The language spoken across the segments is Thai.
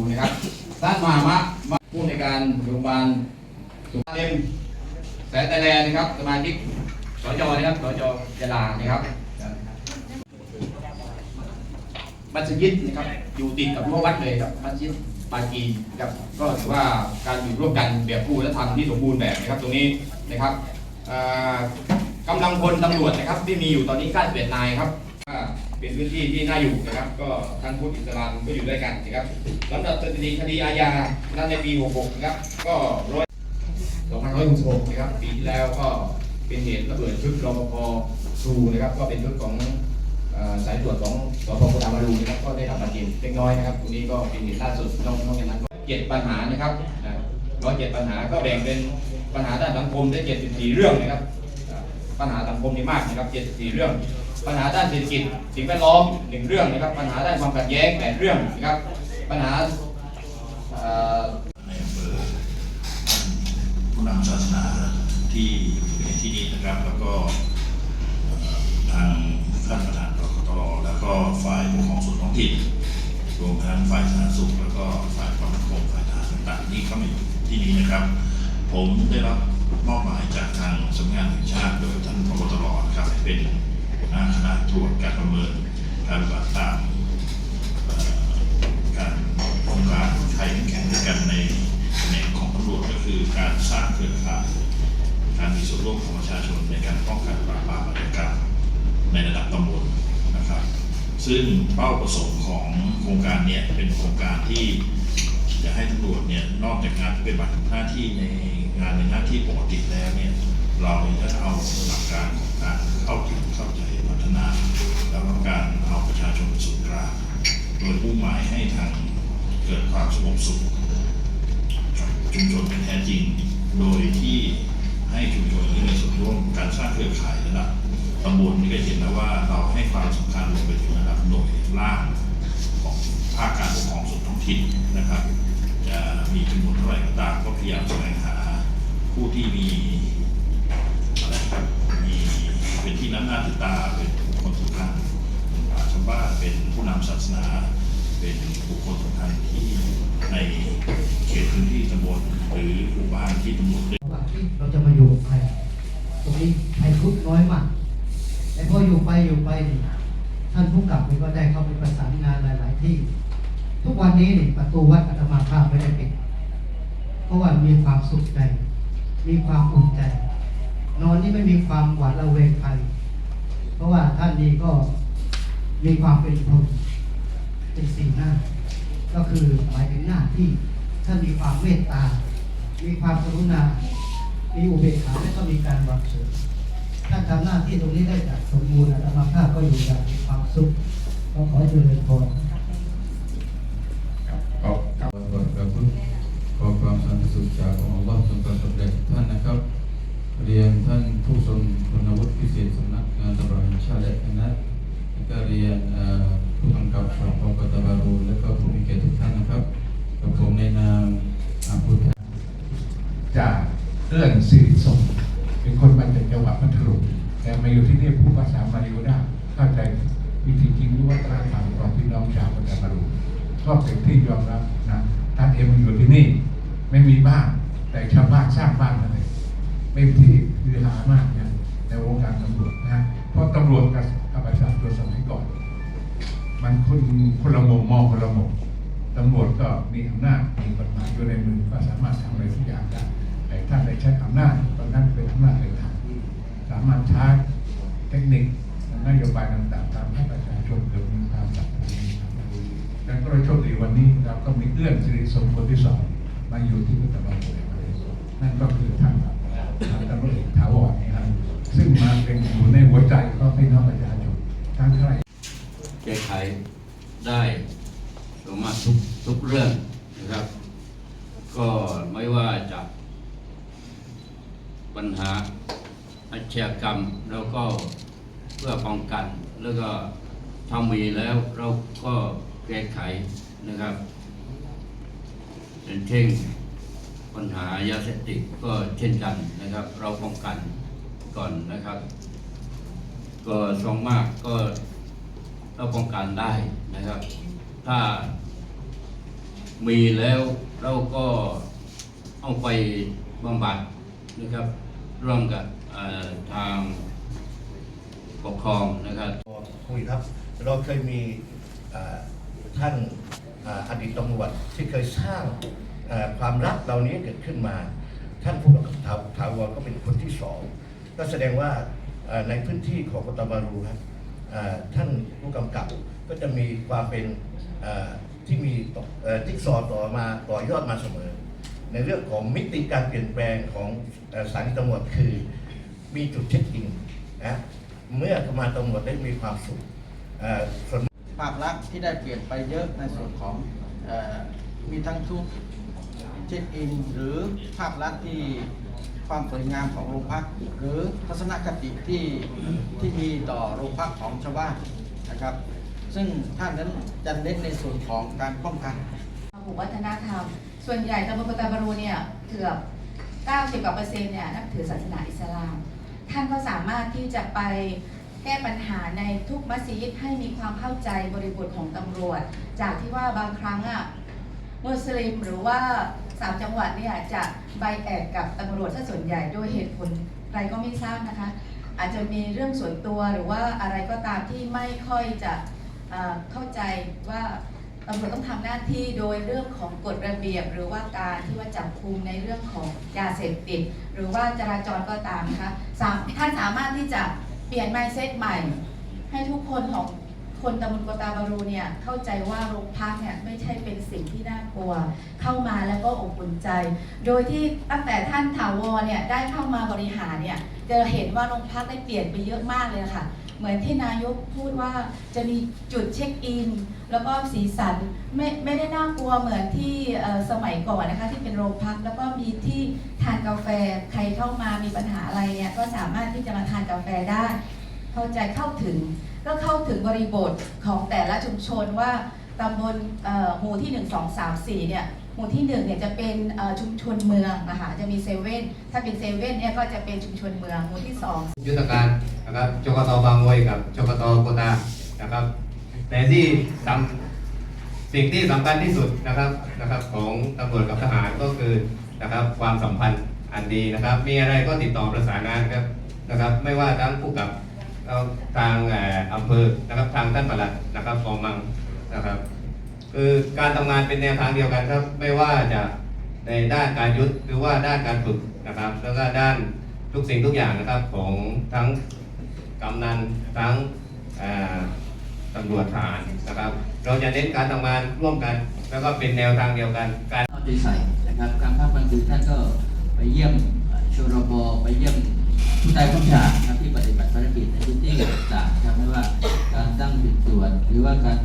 ูนะครับท่านมหามะมะผู้ในการโรงพยาบาลสุขเต็มแสนแต่แลนะครับ สมาชิกสจนะครับสจยาลานะครับมัสยิดนะครับอยู่ติดกับรั้ววัดเลยครับมัสยิดปากีนะครับก็ถือว่าการอยู่ร่วมกันแบบผู้และธรรมที่สมบูรณ์แบบนะครับตรงนี้นะครับกำลังพลตำรวจนะครับที่มีอยู่ตอนนี้91นายครับ เป็นพื้นที่ที่น่าอยู่นะครับ ก็ทั้งพุทธอิสลามก็อยู่ด้วยกันนะครับลำดับสถิติคดีอาญานั้นในปี 66 นะครับ ก็ร้อย2566 นะครับ ปีที่แล้วก็เป็นเหตุระเบิดชุดรปภครูนะครับ ก็เป็นชุดของสายตรวจของสพโพธามารูนะครับ ก็ได้รับาดเจ็บเล็กน้อยนะครับตรงนี้ก็เป็นเหตุล่าสุดนอกนองกจากนั้นก็เจ็ดปัญหานะครับร้อยเจ็ดปัญหาก็แบ่งเป็นปัญหาด้านสังคมได้ 74 เรื่องนะครับ ปัญหาสังคมนี่มากนะครับ 74 เรื่อง ปัญหาด้านเศรษฐกิจสิ่งแวดล้อมหนึ่งเรื่องนะครับ ปัญหาด้านความขัดแย้งแปดเรื่องนะครับ ปัญหาในอำเภอผู้นำศาสนาที่อยู่ในที่นี้นะครับ แล้วก็ทางท่านประธานกกตแล้วก็ฝ่ายปกครองส่วนท้องถิ่นรวมทั้งฝ่ายสาธารณสุขแล้วก็ฝ่ายความมั่นคงฝ่ายทหารต่างๆนี่เข้ามาอยู่ที่นี้นะครับ ผมได้รับ ประเมินการปฏิบัติตามการโครงการไทยแข่งด้วยกันในแน่ของตำรวจก็คือการสร้างเครือข่ายการมีส่วนร่วมของประชาชนในการป้องกันปราบปรามอาชญากรรมในระดับตำบลนะครับ ซึ่งเป้าประสงค์ของโครงการนี้เป็นโครงการที่จะให้ตำรวจเนี่ยนอกจากงานที่เป็นบัตรหน้าที่ในงานในหน้าที่ปกติแล้วเนี่ยเราจะเอาหลักการของการเข้าถึงเข้าใจ นาแล้วก็การเอาประชาชนเป็นศูนย์กลางโดยมุ่งหมายให้ทางเกิดความสงบสุขชุมชนเป็นแท้จริง โดยที่ให้ชุมชนนี้มีส่วนร่วมการสร้างเครือข่ายระดับตำบลนี่ก็เห็นแล้วว่าเราให้ความสำคัญลงไปถึงระดับหน่วยล่างของภาคการปกครองส่วนท้องถิ่นนะครับ จะมีจำนวนเท่าไหร่ก็ตามก็พยายามแสวงหาผู้ที่มีอะไรครับมีเป็นที่น้ำหน้าถือตาเป็น เป็นปราชญ์บ้าเป็นผู้นำศาสนา เป็นบุคคลสำคัญที่ในเขตพื้นที่ตำบลหรือหมู่บ้านที่ตำรวจได้เราจะมาอยู่ใครตรงนี้ใครทุกข์น้อยมาก แต่พออยู่ไปอยู่ไปนี่ท่านผู้กำกับก็ได้เข้าไปประสานงานหลาย ๆ ที่ ทุกวันนี้นี่ประตูวัดอาตมาภาพไม่ได้ปิด เพราะว่ามีความสุขใจ มีความอุ่นใจ นอนนี่ไม่มีความหวาดระแวงใคร เพราะว่าท่านนี้ก็ มีความเป็นพรหมเป็นสิ่งหน้า ก็คือหมายถึงหน้าที่ท่านมีความเมตตา มีความกรุณา มีอุเบกขาและก็มีการวางเฉยถ้าทำหน้าที่ตรงนี้ได้จากสมบูรณ์อาตมาภาพก็อยู่อย่างมีความสุขก็ขอเจริญพรขอขอขอความสันติสุขจากองค์อัลลอฮ์จงประสบแด่ท่านนะครับ เรียนท่านผู้ทรงคุณวุฒิพิเศษสำนักงานตำรวจแห่งชาติและคณะ ก็เรียนผู้กำกับของกองกตบารูและก็ผู้มีเกียรติทุกท่านนะครับกับผมในนามอาพุทธจากเรื่อนสิริสมเป็นคนมาจากจังหวัดพัทลุงแต่มาอยู่ที่นี่ผู้ภาษามาริโอได้เข้าใจวิธีจริงด้วัฒนธรรมของพี่น้องชาวพัทลุงก็เป็นที่ยอมรับ คนละมุมมองคนละมุมตำรวจก็มีอำนาจมีกฎหมายอยู่ในมือก็สามารถทำอะไรทุกอย่างได้แต่ถ้าได้ใช้อำนาจตอนนั้นเป็นอำนาจเลยทางสามารถใช้เทคนิคนโยบายต่างๆตามให้ประชาชนเกิดมีความสัมพันธ์ดังนั้นก็เลยโชคดีวันนี้เราก็มีเอื้อนสิริสมคนที่สองมาอยู่ที่พุทธบัณฑิตนั่นก็คือท่านท่านตำรวจถาวรนะครับซึ่งมาเป็นอยู่ในหัวใจของพี่น้องประชาชนทั้งใครแก้ไข ได้สามารถทุกทุกเรื่องนะครับ ก็ไม่ว่าจะปัญหาอาชญากรรมแล้วก็เพื่อป้องกัน แล้วก็ถ้ามีแล้วเราก็แก้ไขนะครับเป็นเช่นปัญหายาเสพติดก็เช่นกันนะครับ เราป้องกันก่อนนะครับ ก็สองมากก็ เราป้องกันได้นะครับ ถ้ามีแล้วเราก็เอาไปบำบัดนะครับ ร่วมกับทางปกครองนะครับคุยครับเราเคยมีท่านอดีตตำรวจที่เคยสร้างความรักเหล่านี้เกิดขึ้นมา ท่านผู้กำกับถาถาวรก็เป็นคนที่สองก็แสดงว่าในพื้นที่ของกตบารูครับ ท่านผู้กำกับก็จะมีความเป็นที่มีต่อเอ่อจิ๊กซอต่อมาต่อยอดมาเสมอ ในเรื่องของมิติการเปลี่ยนแปลงของสานีตำรวจคือมีจุดเช็คอินนะเมื่อมาตำรวจได้มีความสุขส่วนภาพลักษณ์ที่ได้เปลี่ยนไปเยอะในส่วนของอมีทั้งทุกเช็คอินหรือภาพลักษณ์ที่ ความสวยงามของโรงพัก หรือทัศนคติที่ที่มีต่อโรงพักของชาวบ้านนะครับ ซึ่งท่านนั้นจะเน้นในส่วนของการป้องกันระบบวัฒนธรรม ส่วนใหญ่ตำบลกตาบารูเนี่ยเกือบ 90กว่าเปอร์เซ็นต์เนี่ยนับถือศาสนาอิสลาม ท่านก็สามารถที่จะไปแก้ปัญหาในทุกมัสยิดให้มีความเข้าใจบริบทของตำรวจ จากที่ว่าบางครั้งอะมุสลิมหรือว่า สามจังหวัดเนี่ยจะใบแอดกับตำรวจซะส่วนใหญ่โดยเหตุผลอะไรก็ไม่ทราบนะคะ อาจจะมีเรื่องส่วนตัวหรือว่าอะไรก็ตามที่ไม่ค่อยจะเข้าใจว่าตำรวจต้องทำหน้าที่โดยเรื่องของกฎระเบียบ หรือว่าการที่ว่าจับคุมในเรื่องของยาเสพติด หรือว่าจราจรก็ตามนะคะท่านสามารถที่จะเปลี่ยน mindset ใหม่ ให้ทุกคนของ คนตำบลโกตาบารูเนี่ยเข้าใจว่าโรงพักเนี่ยไม่ใช่เป็นสิ่งที่น่ากลัว เข้ามาแล้วก็อบอุ่นใจ โดยที่ตั้งแต่ท่านถาวรเนี่ยได้เข้ามาบริหารเนี่ยจะเห็นว่าโรงพักได้เปลี่ยนไปเยอะมากเลยค่ะ เหมือนที่นายกพูดว่าจะมีจุดเช็คอิน แล้วก็สีสันไม่ไม่ได้น่ากลัวเหมือนที่สมัยก่อนนะคะที่เป็นโรงพักแล้วก็มีที่ทานกาแฟใครเข้ามามีปัญหาอะไรเนี่ยก็สามารถที่จะมาทานกาแฟได้ เข้าใจเข้าถึง ก็เข้าถึงบริบทของแต่ละชุมชนว่าตำบลเอ่อหมู่ที่ 1 2 3 4เนี่ยหมู่ที่1เนี่ยจะเป็นชุมชนเมืองนะคะจะมีเซเว่นถ้าเป็นเซเว่นเนี่ยก็จะเป็นชุมชนเมืองหมู่ที่ 2 ยุทธการนะครับจกตบางมวยกับจกตโกตานะครับแต่ที่สำสิ่งที่สำคัญที่สุดนะครับนะครับของตำรวจกับทหารก็คือนะครับความสัมพันธ์อันดีนะครับ มีอะไรก็ติดต่อประสานงานครับนะครับ ไม่ว่าทั้งผู้กับ ทางเอ่ออำเภอนะครับทางท่านปลัดนะครับกองมังนะครับ คือการทำงานเป็นแนวทางเดียวกันครับไม่ว่าจะในด้านการยุทธหรือว่าด้านการฝึกนะครับ แล้วก็ด้านทุกสิ่งทุกอย่างนะครับของทั้งกำนันทั้งตำรวจทหารนะครับ เราจะเน้นการทำงานร่วมกัน แล้วก็เป็นแนวทางเดียวกันการเอาใจใส่นะครับกางภาคกลางคืนท่านก็ไปเยี่ยมชรบไปเยี่ยมผู้ใต้ผู้ชานะครับที่ปฏิบัติ กิจในพื้นที่ต่างๆนะครับไม่ว่าการตั้งจุดตรวจหรือว่าการ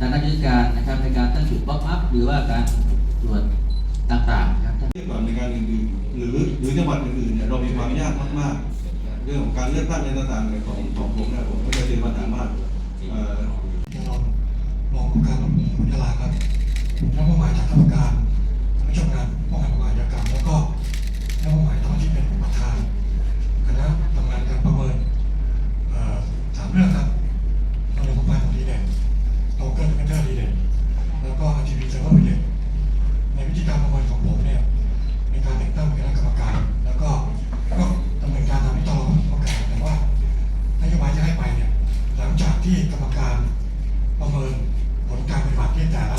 การดำเนินการนะครับในการตั้งจุดบล็อกอัพหรือว่าการตรวจต่างๆนะครับเทียบกับในการอื่นๆหรือหรือจังหวัดอื่นๆเนี่ยเรามีความยากมากๆ เรื่องของการเลือกตั้งในต่างๆเนี่ยของของผมเนี่ยผมก็จะเรียนมาถามว่าเอ่อที่รองรองผู้การของยะลาครับผมได้มอบหมายจากกรรมการคณะชมงานป้องกันอาชญากรรมแล้วก็ได้มอบหมายตอนที่เป็นประธาน คณะทำงานการประเมินสามเรื่องครับเราเรียนประมาณของดีเด่นโตเกิลเมนเทอร์ดีเด่นแล้วก็อาชีพเซอร์เวอร์ดีเด่นในวิธีการประเมินของผมเนี่ยในการแต่งตั้งคณะกรรมการ แล้วก็ก็ดำเนินการตามที่ตลอดประกาศแต่ว่านโยบายที่ให้ไปเนี่ยหลังจากที่กรรมการประเมินผลการปฏิบัติที่แต่ละ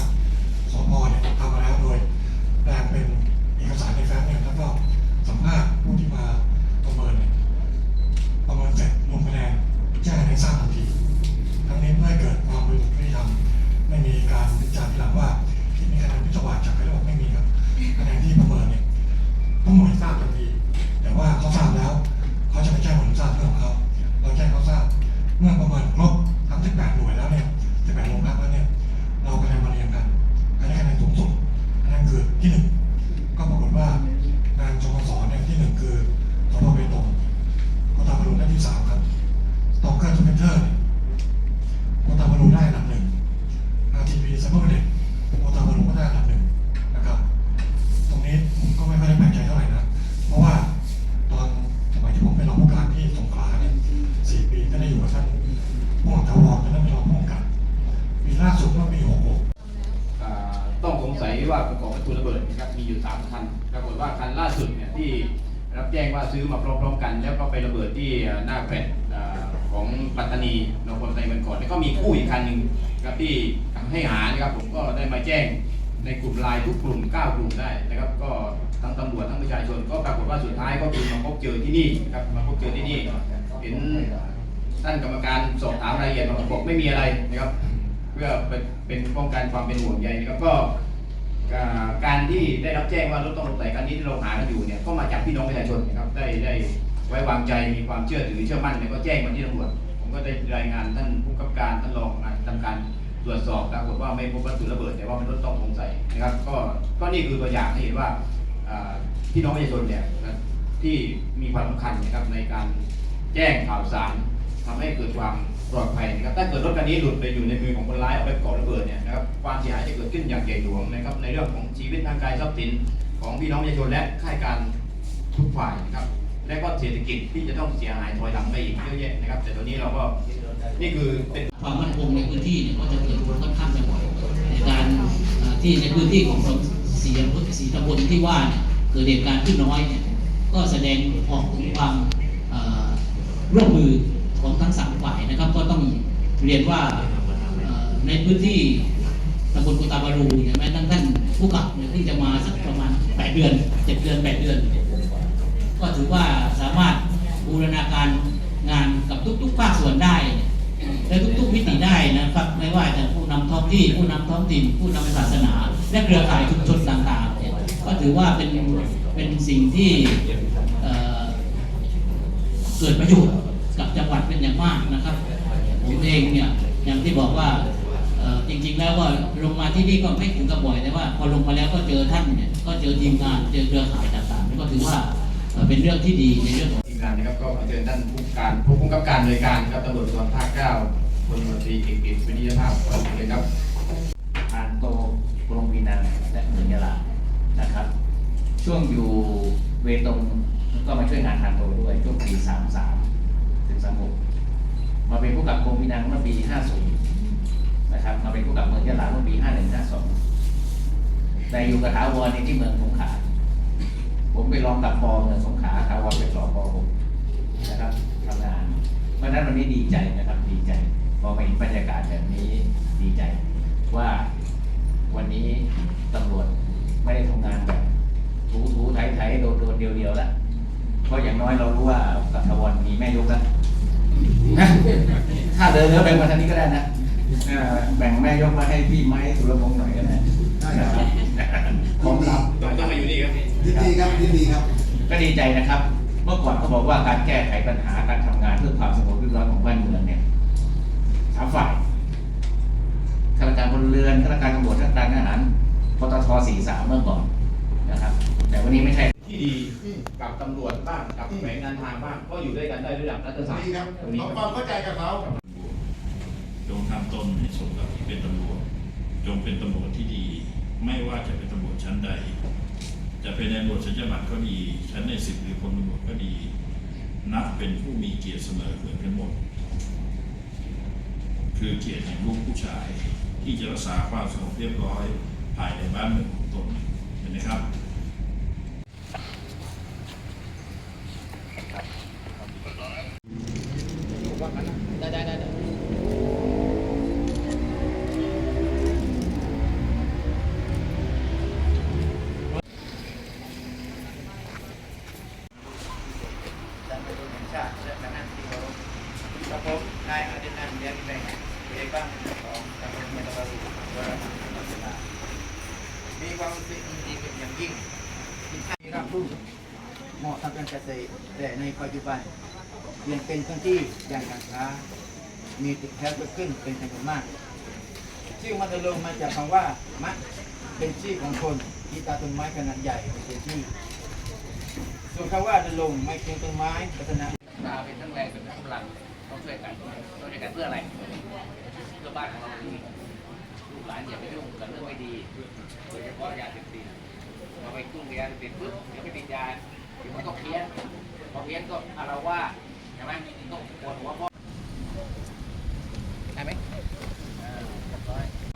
ของมันครบทั้ง18หมู่ ประกอบวัตถุระเบิดนะครับมีอยู่สามคันปรากฏว่าคันล่าสุดเนี่ยที่รับแจ้งว่าซื้อมาพร้อมๆกัน แล้วก็ไประเบิดที่หน้าแฟลตของปัตตานีนครในวันก่อนแล้วก็มีคู่อีกคันหนึ่งครับที่ให้หานะครับผมก็ได้มาแจ้งในกลุ่มไลน์ทุกกลุ่ม 9 กลุ่มได้นะครับ ก็ทั้งตำรวจทั้งประชาชนก็ปรากฏว่าสุดท้ายก็คือมาพบเจอที่นี่นะครับมาพบเจอที่นี่เห็นท่านกรรมการสอบถามรายละเอียดมาบอกไม่มีอะไรนะครับ เพื่อเป็นป้องกันความเป็นห่วงใยนะครับก็ การที่ได้รับแจ้งว่ารถต้องสงสัยคันนี้ที่เราหากันอยู่เนี่ยก็มาจากพี่น้องประชาชนนะครับได้ได้ไว้วางใจมีความเชื่อถือเชื่อมั่นเนี่ยก็แจ้งมาที่ตำรวจผมก็ได้รายงานท่านผู้กำกับการท่านรองทำการตรวจสอบปรากฏว่าไม่พบวัตถุระเบิด แต่ว่าเป็นรถต้องสงสัยนะครับ ก็ก็นี่คือตัวอย่างให้เห็นว่าพี่น้องประชาชนเนี่ยที่มีความสำคัญนะครับในการแจ้งข่าวสารทำให้เกิดความ ปลอดภัยนะครับถ้าเกิดรถคันนี้หลุดไปอยู่ในมือของคนร้ายเอาไปก่อระเบิดเนี่ยนะครับความเสียหายจะเกิดขึ้นอย่างใหญ่หลวงนะครับในเรื่องของชีวิตทางกายทรัพย์สินของพี่น้องประชาชนและข้าราชการทุกฝ่ายนะครับและก็เศรษฐกิจที่จะต้องเสียหายถอยหลังไปอีกเยอะแยะนะครับ แต่ตอนนี้เราก็นี่คือเป็นความมั่นคงในพื้นที่เนี่ยก็จะเกิดค่อนข้างจะบ่อยในการที่ในพื้นที่ของสองสี่อำเภอสี่ตำบลที่ว่าเนี่ยเกิดเหตุการณ์ขึ้นน้อยเนี่ยก็แสดงออกถึงความร่วมมือ เรียนว่าในพื้นที่ตำบลกุตาบารูเนี่ยแม้ทั้งท่านผู้กับเนี่ยที่จะมาสักประมาณแปดเดือนเจ็ดเดือนแปดเดือน ก็ถือว่าสามารถบูรณาการงานกับทุกๆภาคส่วนได้และทุกๆมิติได้นะครับ ไม่ว่าจะผู้นำท้องที่ผู้นำท้องถิ่น ผู้นำศาสนา และเครือข่ายชุมชนต่างๆเนี่ยก็ถือว่าเป็นเป็นสิ่งที่เกิดประโยชน์กับจังหวัดเป็นอย่างมากนะครับ ผมเองเนี่ยอย่างที่บอกว่าเอ่อจริงๆแล้วว่าลงมาที่นี่ก็ไม่ถึงกับบ่อยแต่ว่า พอลงมาแล้วก็เจอท่านเนี่ยก็เจอทีมงานเจอเครือข่ายต่างๆก็ถือว่าเอ่อเป็นเรื่องที่ดีในเรื่องของทีมงานนะครับก็ขอเชิญท่านผู้การผู้กำกับการหน่วยการนะครับตำรวจภูธรภาคเก้าพลตำรวจตรีเอกกิจวิทยาภาพขอบคุณเลยครับอานโตกรงวีนังและเมืองยะลานะครับ ช่วงอยู่เวตงก็มาช่วยงานทานโตด้วยช่วงปี33ถึง36มาเป็นีนังเมื่อปี 50 นะครับมาเป็นผู้กับเมืองยะลาเมื่อปี 51 52แต่อยู่กับถาวรในที่เมืองสงขลาผมไปรองกับปอเมืองสงขลาถาวรเป็นสอปอผมนะครับทำงานเพราะนั้นวันนี้ดีใจนะครับดีใจพอมาเห็นบรรยากาศแบบนี้ดีใจ ว่าวันนี้ตำรวจไม่ได้ทำงานแบบถูถูไถไถโดนโดนเดียวเดียวแล้วเพราะอย่างน้อยเรารู้ว่ากับทวันมีแม่ยกแล้ว นะถ้าเดินเนื้อแบ่งมาทางนี้ก็ได้นะเออแบ่งแม่ยกมาให้พี่ไม้สุรพงษ์หน่อยก็ได้นะครับผมรับต้องต้องมาอยู่นี่ครับยินดีครับยินดีครับ ก็ดีใจนะครับ เมื่อก่อนเขาบอกว่าการแก้ไขปัญหาการทำงานเพื่อความสงบเรียบร้อยของบ้านเมืองเนี่ยสามฝ่ายข้าราชการพลเรือนข้าราชการตำรวจข้าราชการทหารปตท43เมื่อก่อนนะครับ แต่วันนี้ไม่ใช่ ที่ดีกับตำรวจบ้างกับแหวงงานทางบ้าง ก็อยู่ด้วยกันได้ระดับรัฐศาสตร์ตรงนี้ครับจงทำตนให้สมกับที่เป็นตำรวจ จงเป็นตำรวจที่ดี ไม่ว่าจะเป็นตำรวจชั้นใด จะเป็นในตำรวจชั้นยบัตรก็ดี ชั้นในสิบหรือพลตำรวจก็ดี นับเป็นผู้มีเกียรติเสมอเหมือนกันหมด คือเกียรติแห่งลูกผู้ชาย ที่จะรักษาความสงบเรียบร้อยภายในบ้านเมืองของตนเห็นไหมครับ ไยังเป็นพื้นที่อย่างการค้า มีติดแถวเกิดขึ้นเป็นจำนวนมาก ชื่อมันจะลงมาจากคำว่ามะเป็นชื่อของคนที่ตาต้นไม้ขนาดใหญ่เป็นชื่อส่วนคำว่าดลงไม่เพียงต้นไม้พัฒนาตาเป็นทั้งแรงเป็นทั้งพลังต้องช่วยกันต้องช่วยกันเพื่ออะไรเพื่อบ้านของเราที่ลูกหลานอย่าไปยุ่งกับเรื่องไม่ดีโดยเฉพาะยาเสพติดพอไปยุ่งยาเสพติดปุ๊บเดี๋ยวไปติดยาเดี๋ยวมันก็เพี้ยนพอเพี้ยนก็อารวาสใช่ไหมต้องปวดหัวเพราะได้ไหม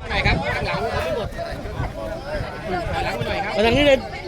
ไหนครับข้างหลังทั้งหมด ท